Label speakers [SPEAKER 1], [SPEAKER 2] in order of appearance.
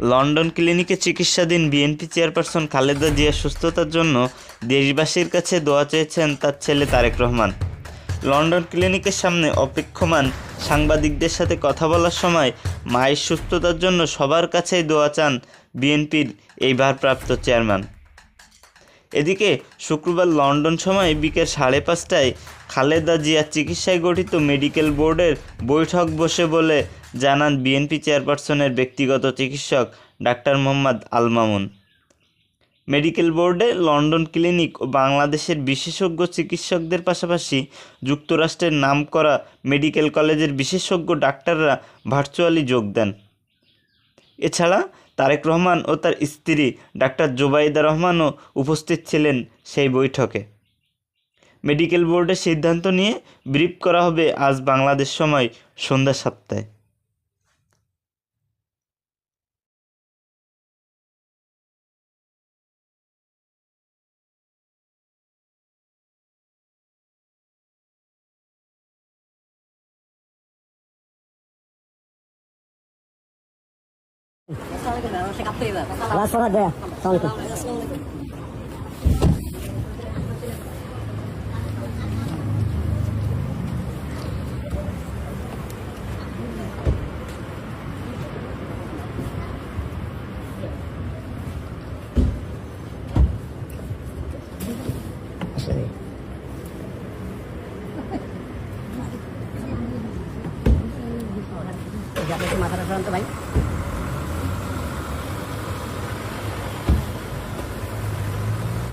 [SPEAKER 1] London ক্লিনিকে চিকিৎসাধীন BNP chairperson Khaleda জিয়ার সুস্থতার জন্য দেশবাসীর কাছে দোয়া চেয়েছেন তার ছেলে তারেক রহমান। লন্ডন ক্লিনিকের সামনে অপেক্ষমান সাংবাদিকদের সাথে কথা বলার সময় মায়ের সুস্থতার জন্য সবার কাছেই দোয়া চান বিএনপির এই ভারপ্রাপ্ত চেয়ারম্যান। এদিকে শুক্রবার লন্ডন সময় বিকেল সাড়ে পাঁচটায় খালেদা জিয়ার চিকিৎসায় গঠিত মেডিকেল বোর্ডের বৈঠক বসে বলে জানান বিএনপি চেয়ারপারসনের ব্যক্তিগত চিকিৎসক ডাক্তার মোহাম্মদ আল মামুন। মেডিকেল বোর্ডে লন্ডন ক্লিনিক ও বাংলাদেশের বিশেষজ্ঞ চিকিৎসকদের পাশাপাশি যুক্তরাষ্ট্রের নামকরা মেডিকেল কলেজের বিশেষজ্ঞ ডাক্তাররা ভার্চুয়ালি যোগ দেন। এছাড়া তারেক রহমান ও তার স্ত্রী ডাক্তার জোবাইদা রহমানও উপস্থিত ছিলেন সেই বৈঠকে। মেডিকেল বোর্ডের সিদ্ধান্ত নিয়ে ব্রিফ করা হবে আজ বাংলাদেশ সময় সন্ধ্যা সাতটায়।
[SPEAKER 2] Wassalamualaikum warahmatullahi Tidak mungkin masalah orang tuh.